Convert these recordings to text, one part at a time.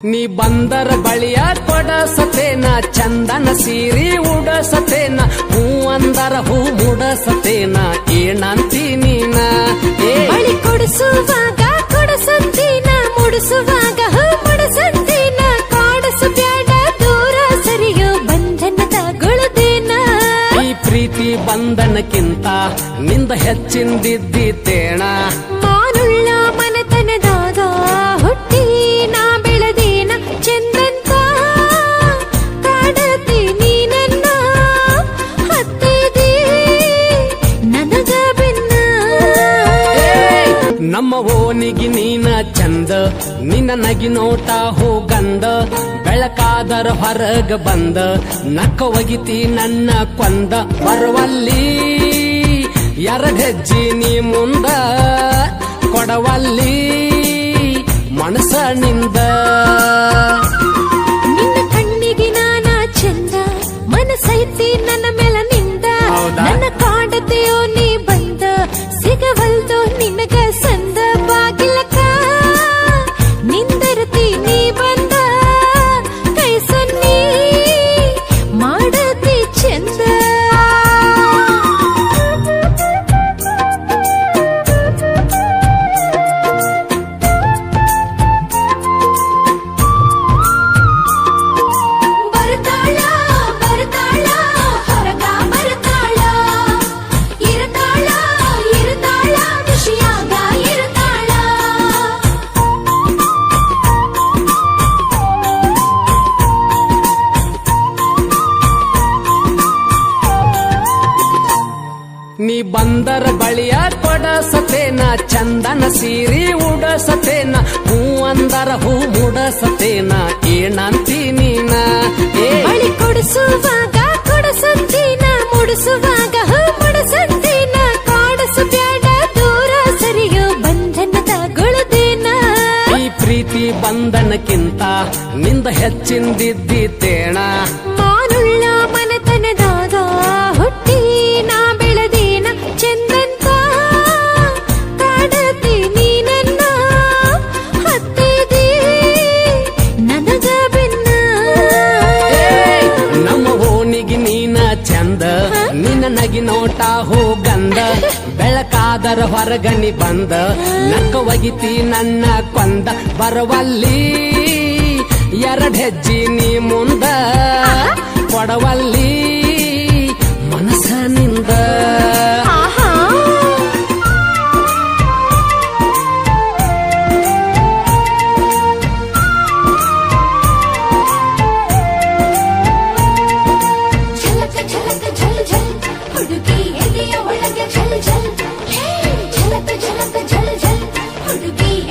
ನೀ ಬಂದರ ಬಳಿಯ ಕೊಡಸತೇನ ಚಂದನ ಸೀರಿ ಉಡಸತೇನ ಹೂ ಅಂದರ ಹೂ ಮುಡಸತೇನ ಏನಂತಿ ನೀನ. ಬಳಿ ಕೊಡಿಸುವಾಗ ಕೊಡಸಂತೀನ ಮುಡಿಸುವಾಗ ಹೂ ಮುಡಸಂತೀನ ಕಾಡಸು ಬ್ಯಾಡ ದೂರ ಸರಿಯೋ ಬಂಧನದ ಗುಳದೇನ ಈ ಪ್ರೀತಿ ಬಂಧನಕ್ಕಿಂತ ನಿಂದ ಹೆಚ್ಚಿಂದಿದ್ದೀತೇಣ. ನಮ್ಮ ಓನಿಗೆ ನೀನ ಚಂದ, ನಿನ್ನ ನಗಿ ನೋಟ ಹೋಗಂದ, ಬೆಳಕಾದರ ಹೊರಗ ಬಂದ, ನಕ್ಕ ಒಗಿತಿ ನನ್ನ ಕೊಂದ. ಬರುವಲ್ಲಿ ಎರಗಜ್ಜಿ ನೀ ಮುಂದ, ಕೊಡವಲ್ಲಿ ಮನಸ ನಿನ್ನ ಬಂದರ ಬಳಿಯ ಕೊಡಸತೇನ ಚಂದನ ಸೀರಿ ಉಡಸತೇನ ಹೂ ಅಂದರ ಹೂ ಮುಡಸತೇನ ಏನಂತಿ ನೀನ? ಏ. ಬಳಿ ಕೊಡಿಸುವಾಗ ಕೊಡಸಂತೀನ ಮುಡಿಸುವಾಗ ಹೂ ಮುಡಸಂತೀನ ಕಾಡಸು ಬ್ಯಾಡ ದೂರ ಸರಿಯೋ ಬಂಧನದ ಗುಳದೇನ ಈ ಪ್ರೀತಿ ಬಂಧನಕ್ಕಿಂತ ನಿಂದ ಹೆಚ್ಚಿಂದಿದ್ದೀತೇಣ. ನಗಿ ನೋಟ ಹೋಗಂದ ಬೆಳಕಾದರ ಹೊರಗಣಿ ಬಂದ, ನಕ್ಕ ಒಗಿತಿ ನನ್ನ ಕೊಂದ, ಬರವಲ್ಲಿ ಎರಡ್ ಹೆಜ್ಜಿ ನೀ ಮುಂದ, ಕೊಡವಲ್ಲಿ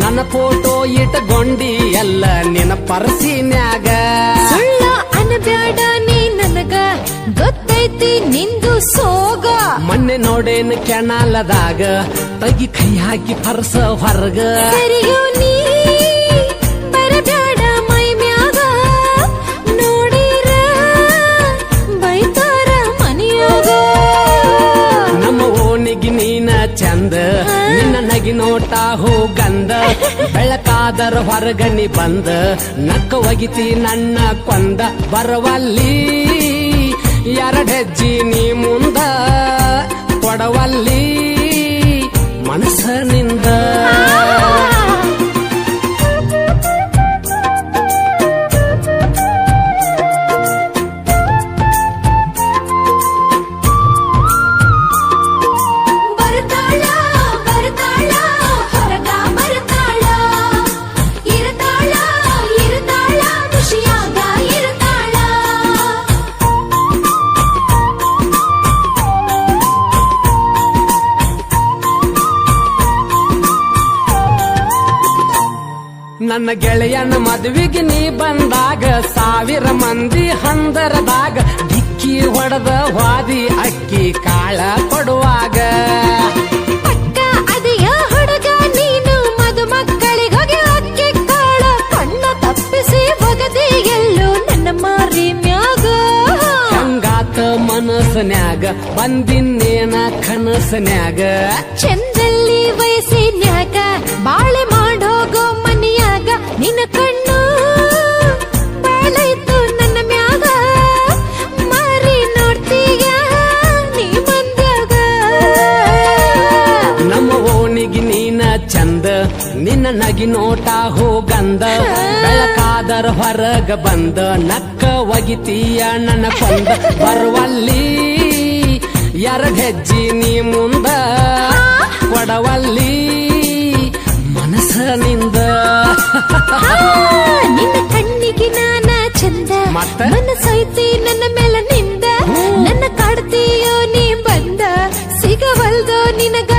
ನನ್ನ ಫೋಟೋ ಇಟ್ಕೊಂಡಿ ಎಲ್ಲ ನಿನ್ನ ಪರ್ಸಿನ್ಯಾಗ. ಸುಳ್ಳ ಅನಬ್ಯಾಡ ನೀ ನನಗ ಗೊತ್ತೈತಿ ನಿಂದು ಸೋಗ. ಮೊನ್ನೆ ನೋಡೇನು ಕೆಣಾಲದಾಗ ತಗಿ ಕೈ ಹಾಕಿ ಪರ್ಸ ಹೊರಗ. ಸರಿಯೋ ನೀ? ನಗಿ ನೋಟ ಹೋಗಂದ ಬೆಳಕಾದರ ಹೊರಗಣಿ ಬಂದ. ನಕ್ಕ ಒಗಿತಿ ನನ್ನ ಕೊಂದ. ಬರವಲ್ಲಿ ಎರಡೆಜ್ಜಿ ನೀ ಮುಂದ. ಕೊಡವಲ್ಲಿ ಮನಸ್ಸನಿಂದ. ನನ್ನ ಗೆಳೆಯನ ಮದುವೆಗೆ ನೀ ಬಂದಾಗ ಸಾವಿರ ಮಂದಿ ಹಂದರದಾಗ ಡಿಕ್ಕಿ ಹೊಡೆದ ವಾದಿ ಅಕ್ಕಿ ಕಾಳ ಕೊಡುವಾಗ. ಪಕ್ಕ ಬಂದಿನ್ನೇನ ಹುಡುಗ ನೀನು ಚಂದ ನಿನ್ನ ನಗಿ ನೋಟ ಹೋಗಂದ ಬೆಳಕಾದರ ಹೊರಗ ಬಂದ ನಕ್ಕ ಒಗಿತೀಯ ನನ್ನ ಕೊಂದ ಬರುವಲ್ಲಿ ಯಾರ ಹೆಜ್ಜಿ ನೀ ಮುಂದ ಕೊಡವಲ್ಲಿ ಮನಸ್ಸನಿಂದ ನಿನ್ನ ಕಣ್ಣಿಗೆ ನಾನ ಚಂದ ಮತ್ತೆ? ಸೈತಿ ನನ್ನ ಮೇಲ ನಿಂದ ನನ್ನ ಕಾಡ್ತೀಯೋ ನೀ ಬಂದ ಸಿಗವಲ್ದೋ ನಿನಗ